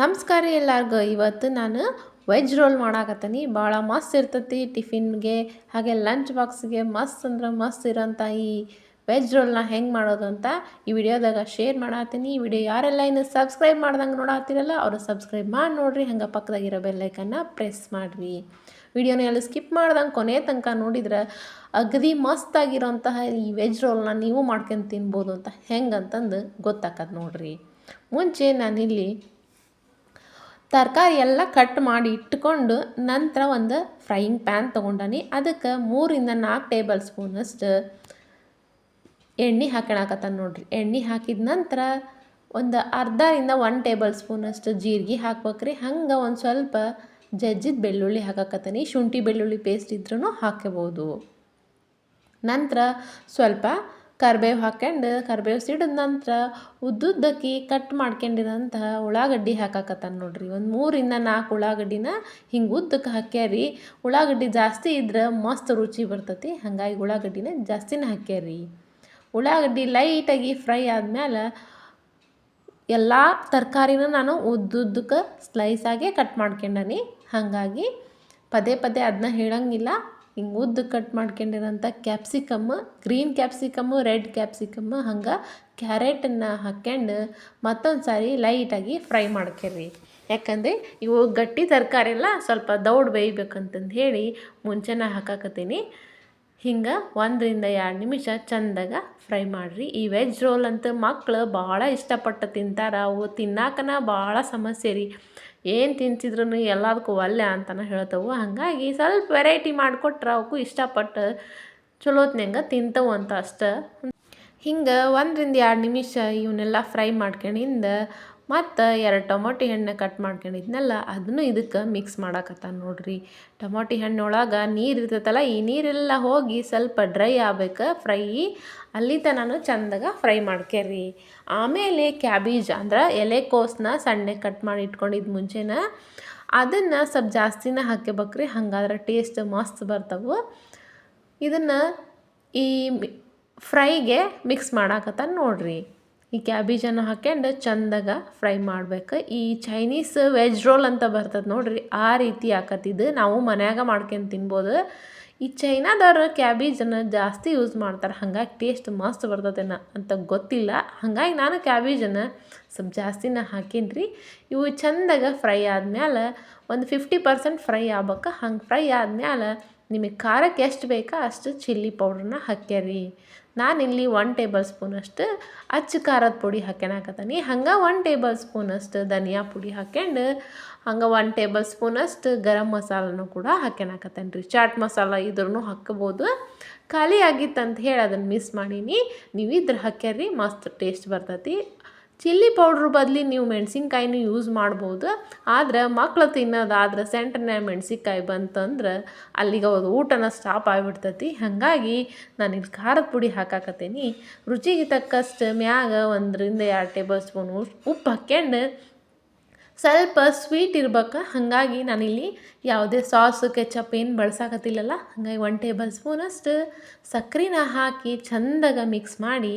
ನಮಸ್ಕಾರ ಎಲ್ಲರಿಗೂ. ಇವತ್ತು ನಾನು ವೆಜ್ ರೋಲ್ ಮಾಡಾಕತ್ತೀನಿ. ಭಾಳ ಮಸ್ತ್ ಇರ್ತೈತಿ ಟಿಫಿನ್ಗೆ, ಹಾಗೆ ಲಂಚ್ ಬಾಕ್ಸ್ಗೆ ಮಸ್ತ್ ಅಂದ್ರೆ ಮಸ್ತ್ ಇರೋಂಥ ಈ ವೆಜ್ ರೋಲ್ನ ಹೆಂಗೆ ಮಾಡೋದು ಅಂತ ಈ ವಿಡಿಯೋದಾಗ ಶೇರ್ ಮಾಡತ್ತೀನಿ ಈ ವಿಡಿಯೋ ಯಾರೆಲ್ಲ ಇನ್ನು ಸಬ್ಸ್ಕ್ರೈಬ್ ಮಾಡ್ದಂಗೆ ನೋಡತ್ತೀರಲ್ಲ ಅವರು ಸಬ್ಸ್ಕ್ರೈಬ್ ಮಾಡಿ ನೋಡಿರಿ. ಹಂಗೆ ಪಕ್ಕದಾಗಿರೋ ಬೆಲ್ಲೈಕನ್ನ ಪ್ರೆಸ್ ಮಾಡಿರಿ. ವಿಡಿಯೋನ ಎಲ್ಲ ಸ್ಕಿಪ್ ಮಾಡ್ದಂಗೆ ಕೊನೆ ತನಕ ನೋಡಿದ್ರೆ ಅಗದಿ ಮಸ್ತಾಗಿರೋಂತಹ ಈ ವೆಜ್ ರೋಲ್ನ ನೀವು ಮಾಡ್ಕೊಂಡು ತಿನ್ಬೋದು ಅಂತ ಹೆಂಗೆ ಅಂತಂದು ಗೊತ್ತಾಕತ್ ನೋಡ್ರಿ. ಮುಂಚೆ ನಾನಿಲ್ಲಿ ತರಕಾರಿ ಎಲ್ಲ ಕಟ್ ಮಾಡಿ ಇಟ್ಕೊಂಡು ನಂತರ ಒಂದು ಫ್ರೈಯಿಂಗ್ ಪ್ಯಾನ್ ತೊಗೊಂಡನಿ. ಅದಕ್ಕೆ ಮೂರಿಂದ ನಾಲ್ಕು ಟೇಬಲ್ ಸ್ಪೂನಷ್ಟು ಎಣ್ಣೆ ಹಾಕೋಣಕತ್ತ ನೋಡ್ರಿ. ಎಣ್ಣೆ ಹಾಕಿದ ನಂತರ ಒಂದು ಅರ್ಧದಿಂದ ಒನ್ ಟೇಬಲ್ ಸ್ಪೂನಷ್ಟು ಜೀರಿಗೆ ಹಾಕ್ಬೇಕ್ರಿ. ಹಂಗೆ ಒಂದು ಸ್ವಲ್ಪ ಜಜ್ಜಿದ ಬೆಳ್ಳುಳ್ಳಿ ಹಾಕಕತ್ತೀನಿ. ಶುಂಠಿ ಬೆಳ್ಳುಳ್ಳಿ ಪೇಸ್ಟ್ ಇದ್ರೂ ಹಾಕ್ಕೋಬೋದು ನಂತರ ಸ್ವಲ್ಪ ಕರ್ಬೇವು ಹಾಕ್ಯಂಡು ಕರ್ಬೇವು ಸಿಡಿದ ನಂತರ ಉದ್ದುದ್ದಕ್ಕಿ ಕಟ್ ಮಾಡ್ಕೊಂಡಿರೋಂತಹ ಉಳ್ಳಾಗಡ್ಡಿ ಹಾಕಾಕತ್ತಾನ ನೋಡ್ರಿ. ಒಂದು ಮೂರಿಂದ ನಾಲ್ಕು ಉಳ್ಳಾಗಡ್ಡಿನ ಹಿಂಗೆ ಉದ್ದಕ್ಕೆ ಹಾಕ್ಯಾರಿ. ಉಳ್ಳಾಗಡ್ಡಿ ಜಾಸ್ತಿ ಇದ್ರೆ ಮಸ್ತ್ ರುಚಿ ಬರ್ತತಿ. ಹಾಗಾಗಿ ಉಳ್ಳಾಗಡ್ಡಿನ ಜಾಸ್ತಿನೇ ಹಾಕ್ಯಾರಿ. ಉಳ್ಳಾಗಡ್ಡಿ ಲೈಟಾಗಿ ಫ್ರೈ ಆದಮೇಲೆ ಎಲ್ಲ ತರಕಾರಿನ ನಾನು ಉದ್ದುದ್ದಕ್ಕೆ ಸ್ಲೈಸಾಗೆ ಕಟ್ ಮಾಡ್ಕೊಂಡನಿ. ಹಾಗಾಗಿ ಪದೇ ಪದೇ ಅದನ್ನ ಹೇಳಂಗಿಲ್ಲ. ಹಿಂಗೆ ಉದ್ದ cut ಮಾಡ್ಕೊಂಡಿರೋಂಥ capsicum green capsicum red capsicum ಹಂಗೆ ಕ್ಯಾರೆಟನ್ನು ಹಾಕ್ಕೊಂಡು ಮತ್ತೊಂದು ಸಾರಿ ಲೈಟಾಗಿ ಫ್ರೈ ಮಾಡ್ಕೊರಿ ಯಾಕಂದರೆ ಇವು ಗಟ್ಟಿ ತರಕಾರಿ ಎಲ್ಲ ಸ್ವಲ್ಪ ದೌಡ್ ಬೇಯ್ಬೇಕಂತಂದು ಹೇಳಿ ಮುಂಚೆನೇ ಹಾಕಾಕತ್ತೀನಿ. ಹಿಂಗೆ ಒಂದರಿಂದ ಎರಡು ನಿಮಿಷ ಚಂದಾಗ ಫ್ರೈ ಮಾಡಿರಿ. ಈ ವೆಜ್ ರೋಲ್ ಅಂತ ಮಕ್ಕಳು ಭಾಳ ಇಷ್ಟಪಟ್ಟು ತಿಂತಾರೆ. ಅವು ತಿನ್ನಾಕನ ಭಾಳ ಸಮಸ್ಯೆ ರೀ. ಏನು ತಿನ್ಸಿದ್ರು ಎಲ್ಲದಕ್ಕೂ ಒಲ್ಲೆ ಅಂತಲೇ ಹೇಳ್ತವು. ಹಾಗಾಗಿ ಸ್ವಲ್ಪ ವೆರೈಟಿ ಮಾಡಿಕೊಟ್ರೆ ಅವಕ್ಕೂ ಇಷ್ಟಪಟ್ಟು ಚಲೋತ್ನಂಗೆ ತಿಂತವು ಅಂತ ಅಷ್ಟೆ. ಹಿಂಗೆ ಒಂದರಿಂದ ಎರಡು ನಿಮಿಷ ಇವನ್ನೆಲ್ಲ ಫ್ರೈ ಮಾಡ್ಕೊಂಡಿಂದ ಮತ್ತು ಎರಡು ಟೊಮೊಟಿ ಹಣ್ಣು ಕಟ್ ಮಾಡ್ಕೊಂಡಿದ್ನಲ್ಲ, ಅದನ್ನು ಇದಕ್ಕೆ ಮಿಕ್ಸ್ ಮಾಡಾಕತ್ತಾನ ನೋಡ್ರಿ. ಟೊಮೊಟಿ ಹಣ್ಣೊಳಗೆ ನೀರು ಇರ್ತೈತಲ್ಲ, ಈ ನೀರೆಲ್ಲ ಹೋಗಿ ಸ್ವಲ್ಪ ಡ್ರೈ ಆಗ್ಬೇಕು ಫ್ರೈ ಅಲ್ಲಿ ನಾನು ಚಂದಾಗ ಫ್ರೈ ಮಾಡ್ಕೇರಿ. ಆಮೇಲೆ ಕ್ಯಾಬೇಜ್ ಅಂದ್ರೆ ಎಲೆಕೋಸನ್ನ ಸಣ್ಣಗೆ ಕಟ್ ಮಾಡಿ ಇಟ್ಕೊಂಡಿದ್ದು ಮುಂಚೆನ, ಅದನ್ನು ಸ್ವಲ್ಪ ಜಾಸ್ತಿನ ಹಾಕ್ಯಬೇಕ್ರಿ, ಹಂಗಾದ್ರೆ ಟೇಸ್ಟ್ ಮಸ್ತ್ ಬರ್ತವೆ. ಇದನ್ನು ಈ ಫ್ರೈಗೆ ಮಿಕ್ಸ್ ಮಾಡಾಕತ್ತಾನ ನೋಡ್ರಿ. ಈ ಕ್ಯಾಬೇಜನ್ನು ಹಾಕ್ಯಂಡು ಚಂದಾಗ ಫ್ರೈ ಮಾಡ್ಬೇಕು. ಈ ಚೈನೀಸ್ ವೆಜ್ ರೋಲ್ ಅಂತ ಬರ್ತದೆ ನೋಡ್ರಿ, ಆ ರೀತಿ ಆಕತ್ತಿದ್ದು ನಾವು ಮನ್ಯಾಗ ಮಾಡ್ಕೊಂಡು ತಿನ್ಬೋದು. ಈ ಚೈನಾದವ್ರು ಕ್ಯಾಬೇಜನ್ನು ಜಾಸ್ತಿ ಯೂಸ್ ಮಾಡ್ತಾರೆ. ಹಂಗಾಗಿ ಟೇಸ್ಟ್ ಮಸ್ತ್ ಬರ್ತದೇನ ಅಂತ ಗೊತ್ತಿಲ್ಲ. ಹಾಗಾಗಿ ನಾನು ಕ್ಯಾಬೇಜನ್ನು ಸ್ವಲ್ಪ ಜಾಸ್ತಿನ ಹಾಕೀನಿ ಇವು ಚಂದಾಗ ಫ್ರೈ ಆದ್ಮೇಲೆ ಒಂದು ಫಿಫ್ಟಿ ಪರ್ಸೆಂಟ್ ಫ್ರೈ ಆಗ್ಬೇಕು. ಹಂಗೆ ಫ್ರೈ ಆದ್ಮೇಲೆ ನಿಮಗೆ ಖಾರಕ್ಕೆ ಎಷ್ಟು ಬೇಕೋ ಅಷ್ಟು ಚಿಲ್ಲಿ ಪೌಡ್ರನ್ನ ಹಾಕ್ಯಾರಿ. ನಾನಿಲ್ಲಿ ಒನ್ ಟೇಬಲ್ ಸ್ಪೂನಷ್ಟು ಅಚ್ಚ ಖಾರದ ಪುಡಿ ಹಾಕ್ಯನಾಕತ್ತೀನಿ ಹಂಗೆ ಒನ್ ಟೇಬಲ್ ಸ್ಪೂನಷ್ಟು ಧನಿಯಾ ಪುಡಿ ಹಾಕ್ಯಂಡು ಹಂಗೆ ಒನ್ ಟೇಬಲ್ ಸ್ಪೂನಷ್ಟು ಗರಂ ಮಸಾಲನೂ ಕೂಡ ಹಾಕ್ಯನಾಕತ್ತೇನೆ ರೀ ಚಾಟ್ ಮಸಾಲ ಇದ್ರೂ ಹಾಕ್ಬೋದು. ಖಾಲಿ ಆಗಿತ್ತಂತ ಹೇಳಿ ಅದನ್ನು ಮಿಸ್ ಮಾಡೀನಿ. ನೀವು ಇದ್ರ ಹಾಕ್ಯಾರ್ರಿ, ಮಸ್ತ್ ಟೇಸ್ಟ್ ಬರ್ತೈತಿ. ಚಿಲ್ಲಿ ಪೌಡ್ರ್ ಬದಲಿ ನೀವು ಮೆಣಸಿನ್ಕಾಯಿನೂ ಯೂಸ್ ಮಾಡ್ಬೋದು. ಆದ್ರೆ ಮಕ್ಳು ತಿನ್ನೋದಾದ್ರೆ ಸೆಂಟ್ರ್ನ್ಯಾಗ ಮೆಣ್ಸಿನ್ಕಾಯಿ ಬಂತಂದ್ರೆ ಅಲ್ಲಿಗೆ ಅದು ಊಟನ ಸ್ಟಾಪ್ ಆಗಿಬಿಡ್ತೈತಿ. ಹಾಗಾಗಿ ನಾನು ಇಲ್ಲಿ ಖಾರದ ಪುಡಿ ಹಾಕಾಕತ್ತೀನಿ. ರುಚಿಗೆ ತಕ್ಕಷ್ಟು ಮ್ಯಾಗ ಒಂದರಿಂದ ಎರಡು ಟೇಬಲ್ ಸ್ಪೂನ್ ಉಪ್ಪು ಹಾಕ್ಯಂಡು ಸ್ವಲ್ಪ ಸ್ವೀಟ್ ಇರ್ಬೇಕು. ಹಾಗಾಗಿ ನಾನಿಲ್ಲಿ ಯಾವುದೇ ಸಾಸ್, ಕೆಚಪ್ ಏನು ಬಳಸಾಕತ್ತಿಲ್ಲಲ್ಲ, ಹಾಗಾಗಿ ಒನ್ ಟೇಬಲ್ ಸ್ಪೂನಷ್ಟು ಸಕ್ಕರೆನ ಹಾಕಿ ಚಂದಾಗ ಮಿಕ್ಸ್ ಮಾಡಿ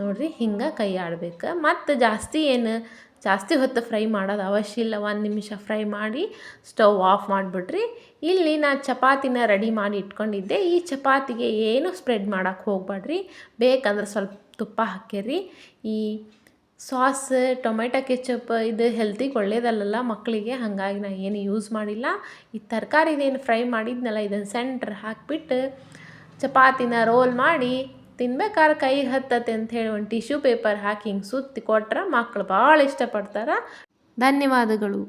ನೋಡಿರಿ ಹಿಂಗೆ ಕೈ ಆಡ್ಬೇಕು. ಮತ್ತು ಜಾಸ್ತಿ ಏನು ಜಾಸ್ತಿ ಹೊತ್ತು ಫ್ರೈ ಮಾಡೋದು ಅವಶ್ಯ ಇಲ್ಲ. ಒಂದು ನಿಮಿಷ ಫ್ರೈ ಮಾಡಿ ಸ್ಟವ್ ಆಫ್ ಮಾಡಿಬಿಟ್ರಿ. ಇಲ್ಲಿ ನಾನು ಚಪಾತಿನ ರೆಡಿ ಮಾಡಿ ಇಟ್ಕೊಂಡಿದ್ದೆ. ಈ ಚಪಾತಿಗೆ ಏನು ಸ್ಪ್ರೆಡ್ ಮಾಡೋಕ್ಕೆ ಹೋಗ್ಬೇಡ್ರಿ ಬೇಕಂದ್ರೆ ಸ್ವಲ್ಪ ತುಪ್ಪ ಹಾಕಿರಿ ಈ ಸಾಸ್, ಟೊಮೆಟೊ, ಕೆಚಪ್ ಇದು ಹೆಲ್ತಿಗೆ ಒಳ್ಳೇದಲ್ಲ ಮಕ್ಕಳಿಗೆ ಹಾಗಾಗಿ ನಾನು ಏನು ಯೂಸ್ ಮಾಡಿಲ್ಲ. ಈ ತರಕಾರಿದೇನು ಫ್ರೈ ಮಾಡಿದ್ನಲ್ಲ ಇದನ್ನು ಸೆಂಟ್ರ್ ಹಾಕಿಬಿಟ್ಟು ಚಪಾತಿನ ರೋಲ್ ಮಾಡಿ ತಿನ್ಬೇಕಾದ್ರೆ ಕೈ ಹತ್ತತೆ ಅಂತ ಹೇಳಿ ಒಂದು ಟಿಶ್ಯೂ ಪೇಪರ್ ಹಾಕಿ ಹಿಂಗೆ ಸುತ್ತಿ ಕೊಟ್ರೆ ಮಕ್ಳು ಭಾಳ ಇಷ್ಟಪಡ್ತಾರೆ. ಧನ್ಯವಾದಗಳು.